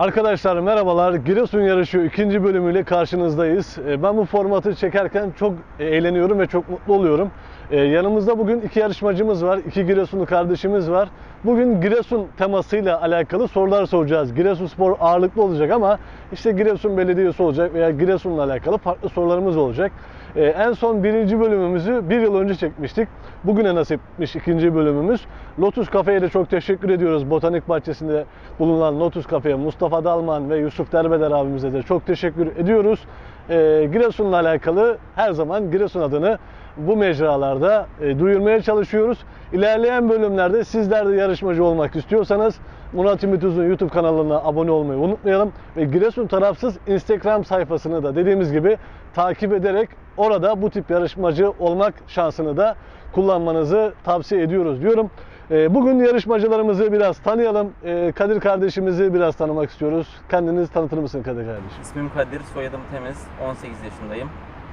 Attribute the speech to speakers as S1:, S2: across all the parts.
S1: Arkadaşlar merhabalar. Giresun yarışı ikinci bölümüyle karşınızdayız. Ee, Ben bu formatı çekerken çok eğleniyorum ve çok mutlu oluyorum. Ee, Yanımızda bugün iki yarışmacımız var. iki Giresunlu kardeşimiz var. Bugün Giresun temasıyla alakalı sorular soracağız. Giresun Spor ağırlıklı olacak ama işte Giresun Belediyesi olacak veya Giresun'la alakalı farklı sorularımız olacak. Ee, En son birinci bölümümüzü bir yıl önce çekmiştik. Bugüne nasipmiş ikinci bölümümüz. Lotus Cafe'ye de çok teşekkür ediyoruz. Botanik Bahçesi'nde bulunan Lotus Cafe'ye Mustafa Dalman ve Yusuf Derbeder abimize de çok teşekkür ediyoruz. Ee, Giresun'la alakalı her zaman Giresun adını bu mecralarda e, duyurmaya çalışıyoruz. İlerleyen bölümlerde sizler de yarışmacı olmak istiyorsanız Murat Ümit Uzun YouTube kanalına abone olmayı unutmayalım. Ve Giresun Tarafsız Instagram sayfasını da dediğimiz gibi takip ederek orada bu tip yarışmacı olmak şansını da kullanmanızı tavsiye ediyoruz diyorum. Ee, Bugün yarışmacılarımızı biraz tanıyalım. Ee, Kadir kardeşimizi biraz tanımak istiyoruz. Kendinizi tanıtır mısın Kadir kardeşim?
S2: İsmim Kadir, soyadım Temiz, 18 yaşındayım.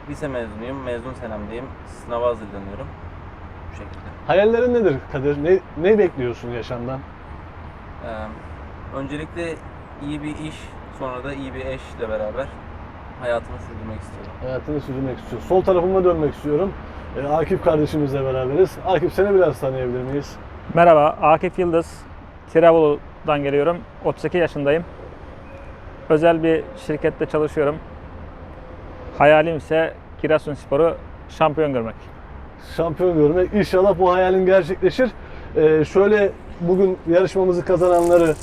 S2: Lise mezunuyum, mezun senemdeyim. Sınava hazırlanıyorum. Bu şekilde.
S1: Hayallerin nedir Kadir? Ne, ne bekliyorsun yaşamdan?
S2: Ee, öncelikle iyi bir iş, sonra da iyi bir eşle beraber hayatımı sürdürmek istiyorum.
S1: Hayatını sürdürmek istiyorsun. Sol tarafıma dönmek istiyorum. Ee, Akif kardeşimizle beraberiz. Akif seni biraz tanıyabilir miyiz?
S3: Merhaba, Akif Yıldız. Tirebolu'dan geliyorum. 32 yaşındayım. Özel bir şirkette çalışıyorum. Hayalim ise Giresunspor'u şampiyon görmek.
S1: Şampiyon görmek. İnşallah bu hayalin gerçekleşir. Ee, şöyle bugün yarışmamızı kazananları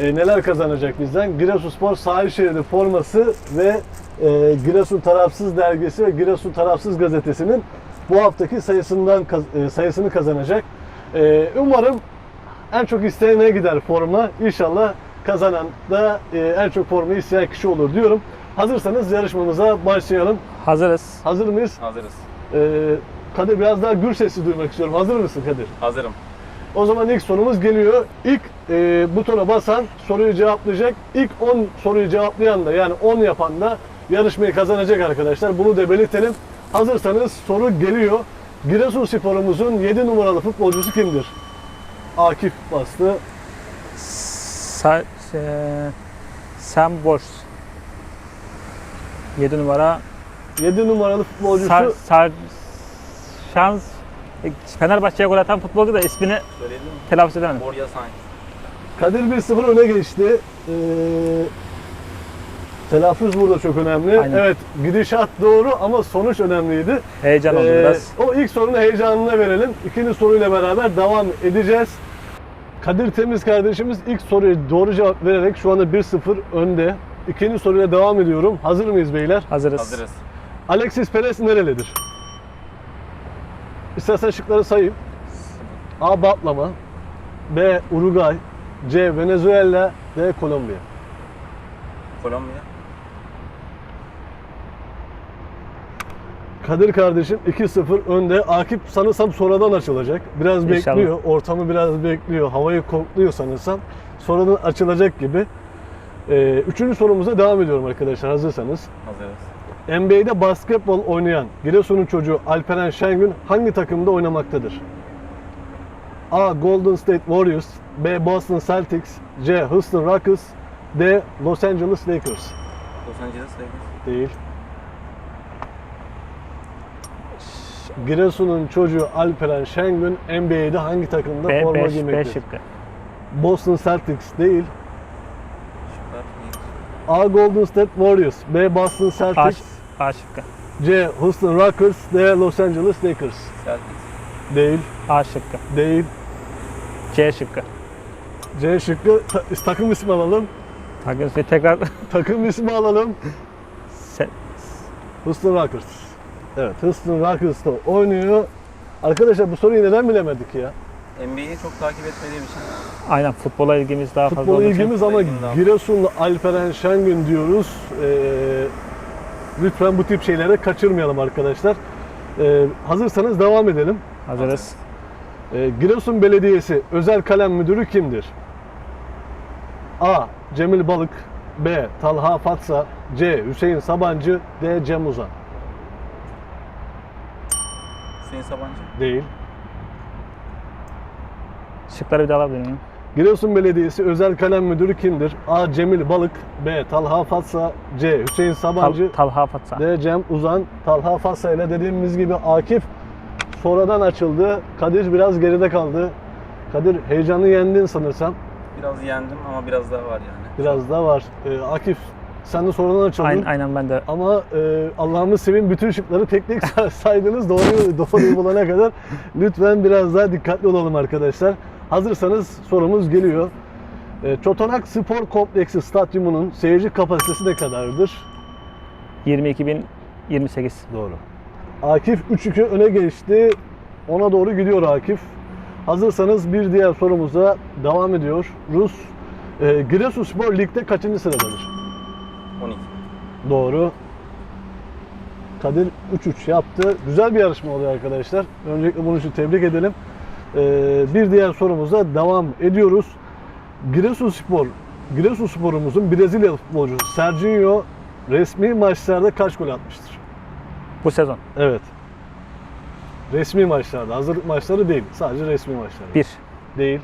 S1: e, neler kazanacak bizden? Giresunspor sahil şeridi forması ve e, Giresun Tarafsız dergisi ve Giresun Tarafsız gazetesinin bu haftaki sayısından e, sayısını kazanacak. E, umarım en çok isteyene gider forma. İnşallah kazanan da e, en çok formayı isteyen kişi olur diyorum. Hazırsanız yarışmamıza başlayalım.
S3: Hazırız.
S1: Hazır mıyız?
S2: Hazırız.
S1: Ee, Kadir biraz daha gür sesli duymak istiyorum. Hazır mısın Kadir?
S2: Hazırım.
S1: O zaman ilk sorumuz geliyor. İlk e, butona basan soruyu cevaplayacak. İlk 10 soruyu cevaplayan da yani 10 yapan da yarışmayı kazanacak arkadaşlar. Bunu da belirtelim. Hazırsanız soru geliyor. Giresunspor'umuzun 7 numaralı futbolcusu kimdir? Akif bastı.
S3: Sa e, Sam Boş. 7 numara.
S1: 7 numaralı futbolcusu
S3: Sar, Sar, Şans e, Fenerbahçe'ye gol atan futbolcu da ismini
S2: Söyledin mi?
S3: telaffuz edemedim.
S2: Borja Sainz.
S1: Kadir 1-0 öne geçti. Ee, telaffuz burada çok önemli.
S3: Aynen.
S1: Evet gidişat doğru ama sonuç önemliydi.
S3: Heyecan oldu
S1: Ee,
S3: biraz.
S1: O ilk sorunun heyecanına verelim. İkinci soruyla beraber devam edeceğiz. Kadir Temiz kardeşimiz ilk soruya doğru cevap vererek şu anda 1-0 önde. İkinci soruyla devam ediyorum. Hazır mıyız beyler?
S3: Hazırız.
S2: Hazırız.
S1: Alexis Perez nerelidir? İstersen şıkları sayayım. A. Batlama B. Uruguay C. Venezuela D. Kolombiya
S2: Kolombiya.
S1: Kadir kardeşim 2-0 önde. Akif sanırsam sonradan açılacak. Biraz
S3: İnşallah.
S1: bekliyor. Ortamı biraz bekliyor. Havayı kokluyor sanırsam. Sonradan açılacak gibi. Ee, üçüncü sorumuza devam ediyorum arkadaşlar hazırsanız.
S2: Hazırız.
S1: NBA'de basketbol oynayan Giresun'un çocuğu Alperen Şengün hangi takımda oynamaktadır? A. Golden State Warriors B. Boston Celtics C. Houston Rockets D. Los Angeles Lakers
S2: Los Angeles Lakers.
S1: Değil. Giresun'un çocuğu Alperen Şengün NBA'de hangi takımda
S3: B,
S1: forma
S3: 5 B
S1: giymektedir?
S3: şıkkı.
S1: Boston Celtics değil. A. Golden State Warriors B. Boston
S3: A,
S1: Celtics
S3: A şıkkı.
S1: C. Houston Rockets D. Los Angeles Lakers
S2: Celtics.
S1: Değil.
S3: A şıkkı.
S1: Değil.
S3: C şıkkı.
S1: C şıkkı Ta- takım ismi alalım.
S3: Takım ismi tekrar
S1: Takım ismi alalım. Houston Rockets. Evet, Houston Rockets'ta oynuyor. Arkadaşlar bu soruyu neden bilemedik ya?
S2: NBA'yi çok takip etmediğim için
S3: Aynen futbola ilgimiz daha fazla
S1: Futbol
S3: olduğu için.
S1: ilgimiz ama
S2: ilgim daha-
S1: Giresunlu Alperen Şengün diyoruz. Ee, lütfen bu tip şeylere kaçırmayalım arkadaşlar. Ee, hazırsanız devam edelim.
S3: hazırız.
S1: Ee, Giresun Belediyesi özel kalem müdürü kimdir? A. Cemil Balık B. Talha Fatsa C. Hüseyin Sabancı D. Cem Uzan
S2: Hüseyin Sabancı.
S1: Değil.
S3: Şıkları bir daha alabilir miyim?
S1: Giresun Belediyesi Özel Kalem Müdürü kimdir? A. Cemil Balık B. Talha Fatsa C. Hüseyin
S3: Tal,
S1: Sabancı
S3: Talha Fatsa.
S1: D. Cem Uzan Talha Fatsa ile dediğimiz gibi Akif sonradan açıldı. Kadir biraz geride kaldı. Kadir heyecanı yendin sanırsam.
S2: Biraz yendim ama biraz daha var yani.
S1: Biraz daha var. Ee, Akif sen de sonradan açıldın.
S3: Aynen, aynen ben de
S1: Ama e, Allah'ımız sevin bütün şıkları tek tek say- saydınız doğruyu, doğruyu bulana kadar. Lütfen biraz daha dikkatli olalım arkadaşlar. Hazırsanız sorumuz geliyor. E, Çotanak Spor Kompleksi Stadyumu'nun seyirci kapasitesi ne kadardır?
S3: 22.028.
S1: Doğru. Akif 3-2 öne geçti. Ona doğru gidiyor Akif. Hazırsanız bir diğer sorumuza devam ediyor. Rus e, Giresunspor Lig'de kaçıncı sıradadır?
S2: 12.
S1: Doğru. Kadir 3-3 yaptı. Güzel bir yarışma oluyor arkadaşlar. Öncelikle bunun için tebrik edelim. Ee, bir diğer sorumuza devam ediyoruz. Giresunspor, Giresunspor'umuzun Brezilya futbolcusu Serginho resmi maçlarda kaç gol atmıştır?
S3: Bu sezon.
S1: Evet. Resmi maçlarda, hazırlık maçları değil. Sadece resmi maçlarda.
S3: 1.
S1: Değil.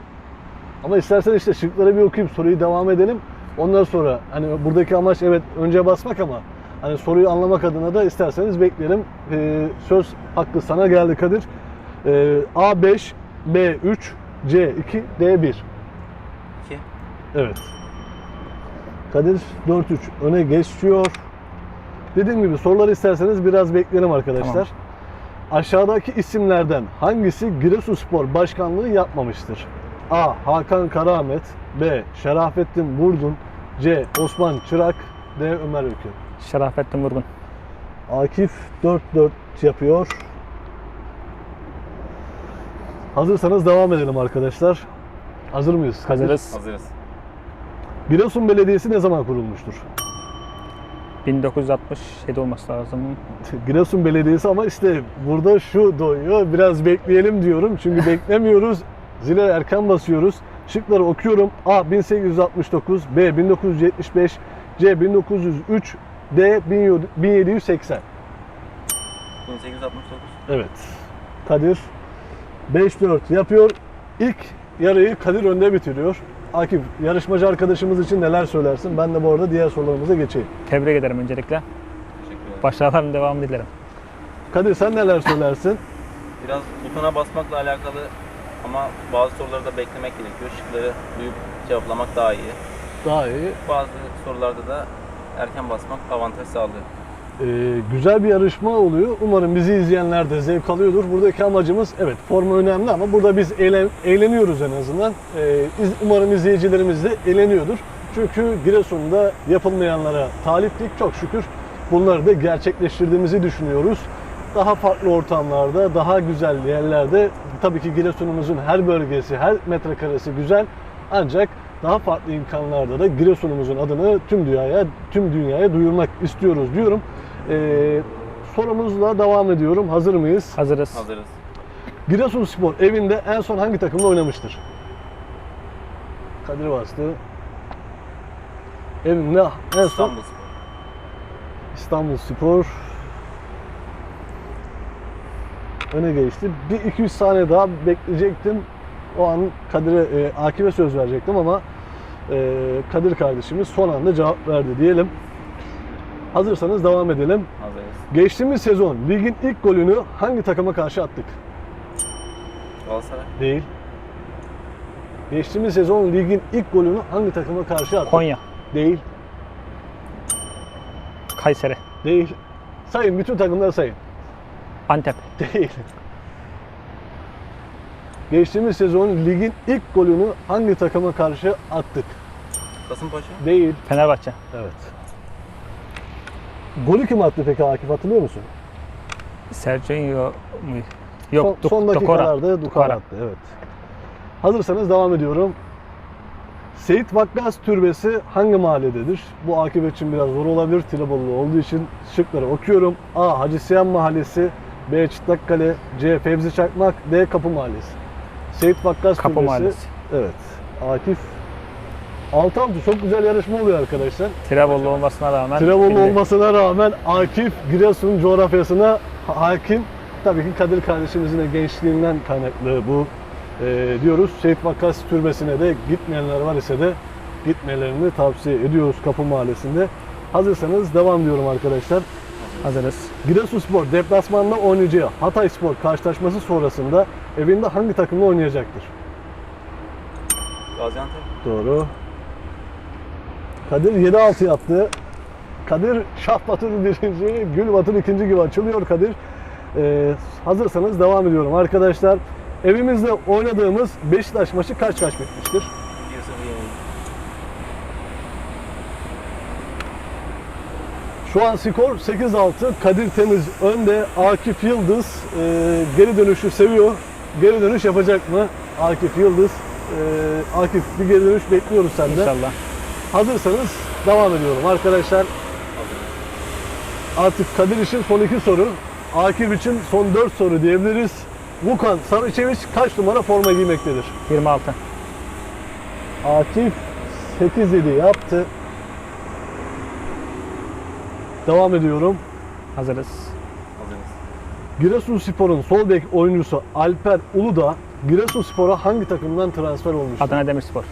S1: Ama istersen işte şıkları bir okuyup soruyu devam edelim. Ondan sonra hani buradaki amaç evet önce basmak ama hani soruyu anlamak adına da isterseniz bekleyelim. Ee, söz hakkı sana geldi Kadir. Ee, A5, B3, C2, D1.
S2: 2.
S1: Evet. Kadir 4-3 öne geçiyor. Dediğim gibi soruları isterseniz biraz bekleyelim arkadaşlar.
S3: Tamam.
S1: Aşağıdaki isimlerden hangisi Giresunspor başkanlığı yapmamıştır? A. Hakan Karaahmet B. Şerafettin Vurgun C. Osman Çırak D. Ömer Ülkü
S3: Şerafettin Vurgun.
S1: Akif 4-4 yapıyor. Hazırsanız devam edelim arkadaşlar. Hazır mıyız?
S3: Hazırız.
S2: Hazırız.
S1: Giresun Belediyesi ne zaman kurulmuştur?
S3: 1967 olması lazım.
S1: Giresun Belediyesi ama işte burada şu doyuyor. Biraz bekleyelim diyorum. Çünkü beklemiyoruz. Zile erken basıyoruz. Şıkları okuyorum. A 1869, B 1975, C 1903, D 1780.
S2: 1869.
S1: Evet. Kadir 5-4 yapıyor. İlk yarıyı Kadir önde bitiriyor. Akif yarışmacı arkadaşımız için neler söylersin? Ben de bu arada diğer sorularımıza geçeyim.
S3: Tebrik ederim öncelikle. Başarıların devamını dilerim.
S1: Kadir sen neler söylersin?
S2: Biraz butona basmakla alakalı ama bazı soruları da beklemek gerekiyor. Şıkları duyup cevaplamak daha iyi.
S1: Daha iyi.
S2: Bazı sorularda da erken basmak avantaj sağlıyor.
S1: Ee, güzel bir yarışma oluyor. Umarım bizi izleyenler de zevk alıyordur. Buradaki amacımız evet forma önemli ama burada biz eğlen- eğleniyoruz en azından. Ee, iz- umarım izleyicilerimiz de eğleniyordur. Çünkü Giresun'da yapılmayanlara taliplik çok şükür bunları da gerçekleştirdiğimizi düşünüyoruz. Daha farklı ortamlarda, daha güzel yerlerde tabii ki Giresun'umuzun her bölgesi, her metrekaresi güzel. Ancak daha farklı imkanlarda da Giresun'umuzun adını tüm dünyaya tüm dünyaya duyurmak istiyoruz diyorum. Ee, sorumuzla devam ediyorum. Hazır mıyız?
S3: Hazırız.
S2: Hazırız.
S1: Giresunspor evinde en son hangi takımla oynamıştır? Kadir bastı. Evinde en son
S2: İstanbul Spor.
S1: İstanbul Spor öne geçti. Bir 200 saniye daha bekleyecektim. O an Kadir'e, e, Akif'e söz verecektim ama e, Kadir kardeşimiz son anda cevap verdi diyelim. Hazırsanız devam edelim.
S2: Hazırız.
S1: Geçtiğimiz sezon ligin ilk golünü hangi takıma karşı attık?
S2: Galatasaray.
S1: Değil. Geçtiğimiz sezon ligin ilk golünü hangi takıma karşı attık?
S3: Konya.
S1: Değil.
S3: Kayseri.
S1: Değil. Sayın bütün takımları sayın.
S3: Antep.
S1: Değil. Geçtiğimiz sezon ligin ilk golünü hangi takıma karşı attık?
S2: Kasımpaşa.
S1: Değil.
S3: Fenerbahçe.
S1: Evet. Golü kim attı peki Akif hatırlıyor musun?
S3: Sergio mu? Yok.
S1: son, son dakikalarda Dukar attı. Evet. Hazırsanız devam ediyorum. Seyit Vakkas Türbesi hangi mahallededir? Bu Akif için biraz zor olabilir. Tilabollu olduğu için şıkları okuyorum. A. Hacı Siyan Mahallesi B. Çıtlakkale C. Fevzi Çakmak D. Kapı Mahallesi Seyit Vakkas
S3: Kapı
S1: Türbesi
S3: Mahallesi.
S1: Evet. Akif 6 6 çok güzel yarışma oluyor arkadaşlar.
S3: Tirebollu olmasına rağmen.
S1: Tirebollu
S3: şimdi
S1: olmasına rağmen Akif Giresun coğrafyasına ha- hakim. Tabii ki Kadir kardeşimizin de gençliğinden kaynaklı bu e, diyoruz. Şehit Vakkas Türbesi'ne de gitmeyenler var ise de gitmelerini tavsiye ediyoruz Kapı Mahallesi'nde. Hazırsanız devam diyorum arkadaşlar.
S3: Hazırız.
S1: Giresunspor deplasmanda oynayacağı Hatay Spor karşılaşması sonrasında evinde hangi takımla oynayacaktır?
S2: Gaziantep.
S1: Doğru. Kadir 7-6 yaptı. Kadir Şah Batur birinci, Gül Batur ikinci gibi açılıyor Kadir. Ee, hazırsanız devam ediyorum arkadaşlar. Evimizde oynadığımız Beşiktaş maçı kaç kaç bitmiştir?
S2: 1-0 yenildi.
S1: Şu an skor 8-6. Kadir Temiz önde. Akif Yıldız e, geri dönüşü seviyor. Geri dönüş yapacak mı? Akif Yıldız. E, Akif bir geri dönüş bekliyoruz senden.
S3: İnşallah.
S1: Hazırsanız devam ediyorum arkadaşlar. Artık Kadir için son iki soru. Akif için son dört soru diyebiliriz. Vukan Sarıçeviç kaç numara forma giymektedir?
S3: 26.
S1: Akif 8-7 yaptı. Devam ediyorum.
S3: Hazırız.
S2: Hazırız.
S1: Giresunspor'un sol bek oyuncusu Alper Uludağ Giresunspor'a hangi takımdan transfer olmuştur?
S3: Adana Demirspor.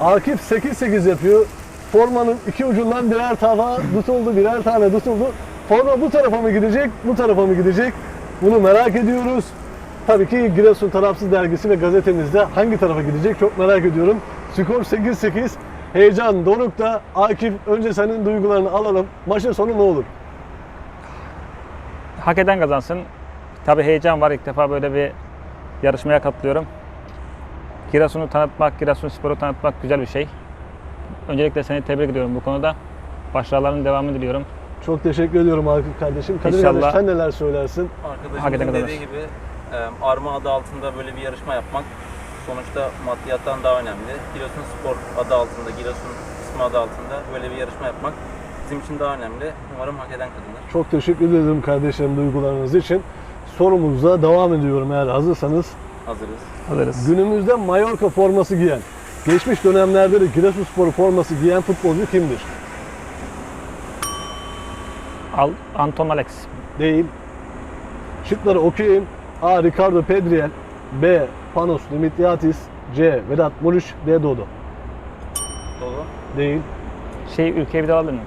S1: Akif 8-8 yapıyor. Formanın iki ucundan birer tane tutuldu, birer tane tutuldu. Forma bu tarafa mı gidecek, bu tarafa mı gidecek? Bunu merak ediyoruz. Tabii ki Giresun Tarafsız Dergisi ve gazetemizde hangi tarafa gidecek çok merak ediyorum. Skor 8-8. Heyecan Doruk'ta. Akif önce senin duygularını alalım. Maçın sonu ne olur?
S3: Hak eden kazansın. Tabii heyecan var. İlk defa böyle bir yarışmaya katılıyorum. Giresun'u tanıtmak, Giresunspor'u tanıtmak güzel bir şey. Öncelikle seni tebrik ediyorum bu konuda. Başarıların devamını diliyorum.
S1: Çok teşekkür ediyorum Akif kardeşim. Kadir
S3: İnşallah.
S1: kardeş sen neler söylersin?
S3: Hakikaten
S2: Arkadaşımızın
S3: kadar.
S2: dediği gibi e, Arma adı altında böyle bir yarışma yapmak sonuçta maddiyattan daha önemli. Giresun Spor adı altında, Giresun ismi adı altında böyle bir yarışma yapmak bizim için daha önemli. Umarım hak eden kazanır.
S1: Çok teşekkür ederim kardeşlerim duygularınız için. Sorumuza devam ediyorum eğer hazırsanız.
S2: Hazırız.
S3: Hazırız.
S1: Günümüzde Mallorca forması giyen, geçmiş dönemlerde de Giresunspor forması giyen futbolcu kimdir?
S3: Al, Anton Alex.
S1: Değil. Şıkları okuyayım. A. Ricardo Pedriel B. Panos Dimitriatis C. Vedat Muriç D. Dodo.
S2: Dolu.
S1: Değil.
S3: Şey ülkeye bir daha alır mı?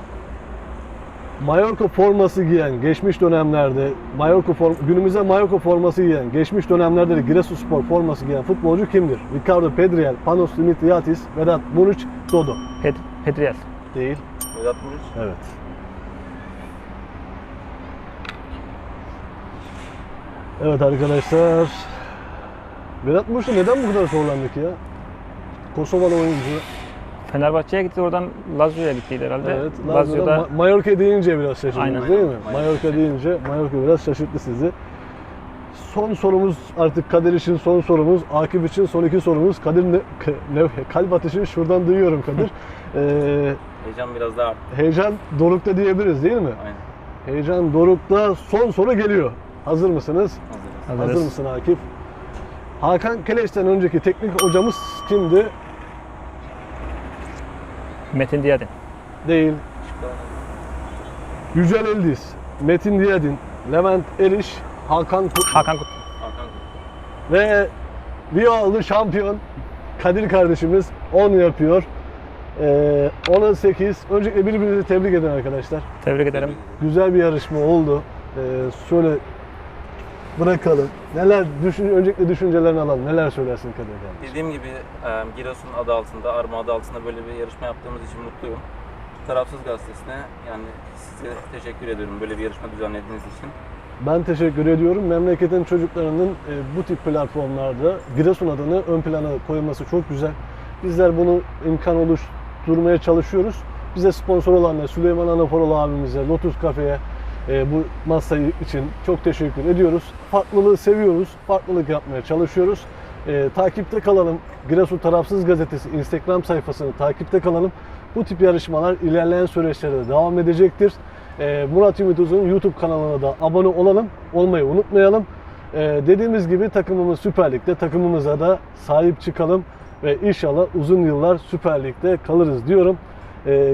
S1: Mallorca forması giyen, geçmiş dönemlerde Mallorca form, günümüzde Mallorca forması giyen, geçmiş dönemlerde de Giresunspor forması giyen futbolcu kimdir? Ricardo Pedriel, Panos Dimitriatis, Vedat Muriç, Dodo.
S3: Pet Petriel.
S1: Değil.
S2: Vedat Muriç.
S1: Evet. Evet arkadaşlar. Vedat Muriç'le neden bu kadar zorlandık ya? Kosovalı oyuncu.
S3: Fenerbahçe'ye gitti oradan Lazio'ya gittiydi herhalde.
S1: Evet. Lazio'da
S3: Lazio'da
S1: Ma- Mallorca deyince biraz şaşırdınız
S3: Aynen.
S1: değil mi?
S2: Mallorca.
S1: Deyince Mallorca biraz şaşırttı sizi. Son sorumuz artık Kadir için son sorumuz. Akif için son iki sorumuz. Kadir ne, ne kalp atışını şuradan duyuyorum Kadir. Ee,
S2: Heyecan biraz daha arttı.
S1: heyecan dorukta diyebiliriz değil mi?
S2: Aynen.
S1: Heyecan dorukta son soru geliyor. Hazır mısınız?
S2: Hazırız.
S3: Hazırız.
S1: Hazır mısın Akif? Hakan Keleş'ten önceki teknik hocamız kimdi?
S3: Metin Diyadin.
S1: Değil. Yücel Eldiz, Metin Diyadin, Levent Eriş, Hakan Kut
S3: Hakan Kut.
S2: Hakan
S1: ve Viyalı şampiyon Kadir kardeşimiz 10 yapıyor. Ee, 10'a 8. Öncelikle birbirinizi tebrik edin arkadaşlar.
S3: Tebrik ederim.
S1: Güzel bir yarışma oldu. Ee, şöyle bırakalım. Neler düşün, öncelikle düşüncelerini alalım. Neler söylersin Kadir kardeşim?
S2: Dediğim gibi e, Giresun adı altında, Arma adı altında böyle bir yarışma yaptığımız için mutluyum. Tarafsız gazetesine yani size teşekkür ediyorum böyle bir yarışma düzenlediğiniz için.
S1: Ben teşekkür ediyorum. Memleketin çocuklarının e, bu tip platformlarda Giresun adını ön plana koyulması çok güzel. Bizler bunu imkan oluşturmaya çalışıyoruz. Bize sponsor olan da Süleyman Anaforoğlu abimize, Lotus Cafe'ye e, bu masayı için çok teşekkür ediyoruz. Farklılığı seviyoruz. Farklılık yapmaya çalışıyoruz. E, takipte kalalım. Giresun Tarafsız Gazetesi Instagram sayfasını takipte kalalım. Bu tip yarışmalar ilerleyen süreçlerde de devam edecektir. E, Murat Ümit Uzun YouTube kanalına da abone olalım. Olmayı unutmayalım. E, dediğimiz gibi takımımız Süper Lig'de. Takımımıza da sahip çıkalım. Ve inşallah uzun yıllar Süper Lig'de kalırız diyorum.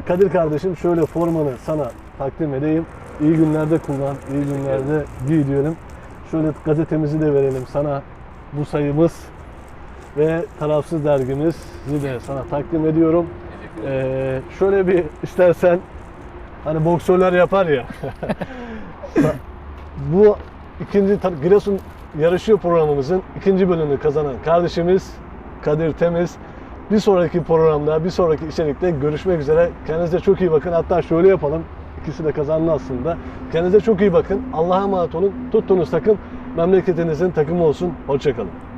S1: Kadir kardeşim şöyle formanı sana takdim edeyim. İyi günlerde kullan, iyi günlerde giy diyelim. Şöyle gazetemizi de verelim sana. Bu sayımız ve tarafsız dergimizi de sana takdim ediyorum. Ee, şöyle bir istersen hani boksörler yapar ya. bu ikinci Giresun yarışıyor programımızın ikinci bölümünü kazanan kardeşimiz Kadir Temiz. Bir sonraki programda, bir sonraki içerikte görüşmek üzere. Kendinize çok iyi bakın. Hatta şöyle yapalım. İkisi de kazandı aslında. Kendinize çok iyi bakın. Allah'a emanet olun. Tuttuğunuz takım memleketinizin takımı olsun. Hoşçakalın.